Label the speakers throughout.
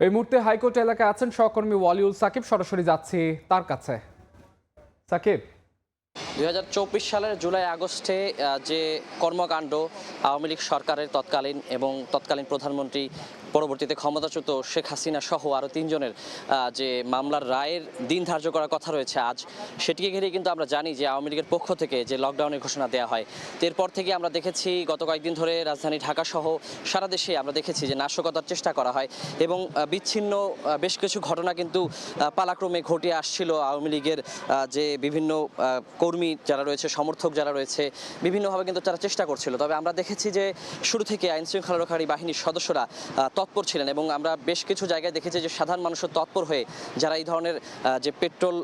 Speaker 1: এই মুহূর্তে হাইকোর্ট এলাকায় আছেন সহকর্মী ওয়ালিউল সাকিব। সরাসরি যাচ্ছি তার কাছে। সাকিব
Speaker 2: দু হাজার চব্বিশ সালের জুলাই আগস্টে যে কর্মকাণ্ড আওয়ামী লীগ সরকারের তৎকালীন এবং তৎকালীন প্রধানমন্ত্রী পরবর্তীতে ক্ষমতাচ্যুত শেখ হাসিনা সহ আরও তিনজনের যে মামলার রায়ের দিন ধার্য করার কথা রয়েছে আজ সেটিকে ঘিরে কিন্তু আমরা জানি যে আওয়ামী লীগের পক্ষ থেকে যে লকডাউনের ঘোষণা দেওয়া হয় এরপর থেকে আমরা দেখেছি গত কয়েকদিন ধরে রাজধানী ঢাকা সহ সারা দেশে আমরা দেখেছি যে নাশকতার চেষ্টা করা হয় এবং বিচ্ছিন্ন বেশ কিছু ঘটনা কিন্তু পালাক্রমে ঘটে আসছিল আওয়ামী লীগের যে বিভিন্ন আহ, কর্মী যারা রয়েছে, সমর্থক যারা রয়েছে, বিভিন্নভাবে কিন্তু তারা চেষ্টা করছিল। তবে আমরা দেখেছি যে শুরু থেকে আইন শৃঙ্খলা রক্ষাকারী বাহিনীর সদস্যরা তৎপর ছিলেন এবং আমরা বেশ কিছু জায়গায় দেখেছি যে সাধারণ মানুষের তৎপর হয়ে যারা এই ধরনের যে পেট্রোল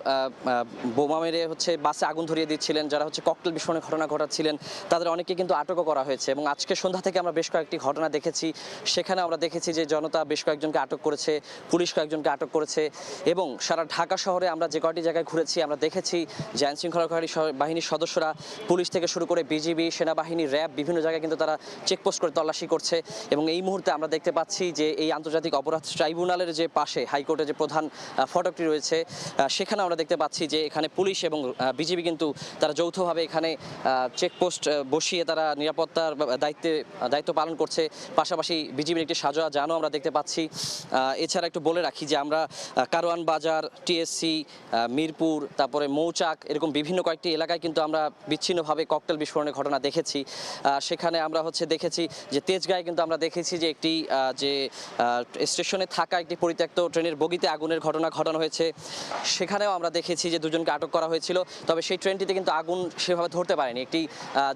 Speaker 2: বোমা মেরে হচ্ছে বাসে আগুন ধরিয়ে দিচ্ছিলেন, যারা হচ্ছে ককটেল বিস্ফোরণের ঘটনা ঘটাচ্ছিলেন, তাদের অনেকে কিন্তু আটকও করা হয়েছে এবং আজকে সন্ধ্যা থেকে আমরা বেশ কয়েকটি ঘটনা দেখেছি। সেখানে আমরা দেখেছি যে জনতা বেশ কয়েকজনকে আটক করেছে, পুলিশ কয়েকজনকে আটক করেছে এবং সারা ঢাকা শহরে আমরা যে কয়টি জায়গায় ঘুরেছি, আমরা দেখেছি যে আইন শৃঙ্খলাকারী স- বাহিনীর সদস্যরা পুলিশ থেকে শুরু করে বিজিবি, সেনাবাহিনী, র্যাব, বিভিন্ন জায়গায় কিন্তু তারা চেকপোস্ট করে তল্লাশি করছে। এবং এই মুহূর্তে আমরা দেখতে পাচ্ছি যে এই আন্তর্জাতিক অপরাধ ট্রাইব্যুনালের যে পাশে হাইকোর্টের যে প্রধান ফটকটি রয়েছে সেখানে আমরা দেখতে পাচ্ছি যে এখানে পুলিশ এবং বিজিবি কিন্তু তারা যৌথভাবে এখানে চেকপোস্ট বসিয়ে তারা নিরাপত্তার দায়িত্বে দায়িত্ব পালন করছে। পাশাপাশি বিজিবির একটি সাজোয়া যানও আমরা দেখতে পাচ্ছি। এছাড়া একটু বলে রাখি যে আমরা কারওয়ান বাজার, টিএসসি মিরপুর, তারপরে মৌচাক, এরকম বিভিন্ন কয়েকটি এলাকায় কিন্তু আমরা বিচ্ছিন্নভাবে ককটেল বিস্ফোরণের ঘটনা দেখেছি। সেখানে আমরা হচ্ছে দেখেছি যে তেজগাঁয়ে কিন্তু আমরা দেখেছি যে একটি যে স্টেশনে থাকা একটি পরিত্যক্ত ট্রেনের বগিতে আগুনের ঘটনা ঘটানো হয়েছে। সেখানেও আমরা দেখেছি যে দুজনকে আটক করা হয়েছিল, তবে সেই ট্রেনটিতে কিন্তু আগুন সেভাবে ধরতে পারেনি। একটি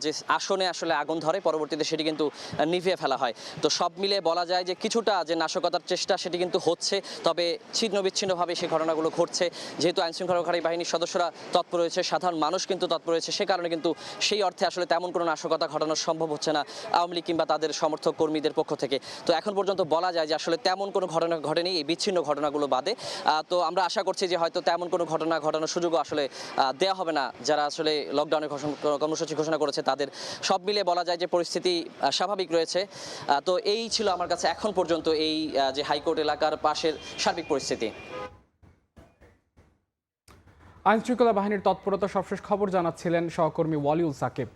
Speaker 2: যে আসনে আসলে আগুন ধরে, পরবর্তীতে সেটি কিন্তু নিভিয়ে ফেলা হয়। তো সব মিলে বলা যায় যে কিছুটা যে নাশকতার চেষ্টা সেটি কিন্তু হচ্ছে, তবে ছিন্ন বিচ্ছিন্নভাবে সেই ঘটনাগুলো ঘটছে। যেহেতু আইন শৃঙ্খলাকারী বাহিনীর সদস্যরা তৎপর রয়েছে, সাধারণ মানুষ কিন্তু তৎপর রয়েছে সে কারণে কিন্তু সেই অর্থে আসলে তেমন কোনো নাশকতা ঘটানো সম্ভব হচ্ছে না আওয়ামী লীগ কিংবা তাদের সমর্থক কর্মীদের পক্ষ থেকে। তো এখন পর্যন্ত বলা যায় যে আসলে তেমন কোনো ঘটনা ঘটেনি এই বিচ্ছিন্ন ঘটনাগুলো বাদে। তো আমরা আশা করছি যে হয়তো তেমন কোনো ঘটনা ঘটানোর সুযোগও আসলে দেওয়া হবে না। যারা আসলে লকডাউনের কর্মসূচি ঘোষণা করেছে তাদের সব মিলে বলা যায় যে পরিস্থিতি স্বাভাবিক রয়েছে। তো এই ছিল আমার কাছে এখন পর্যন্ত এই যে হাইকোর্ট এলাকার পাশের সার্বিক পরিস্থিতি।
Speaker 1: আইন শৃঙ্খলা বাহিনীর তৎপরতা সবশেষ খবর জানাচ্ছিলেন সহকর্মী ওয়ালিউল সাকিব।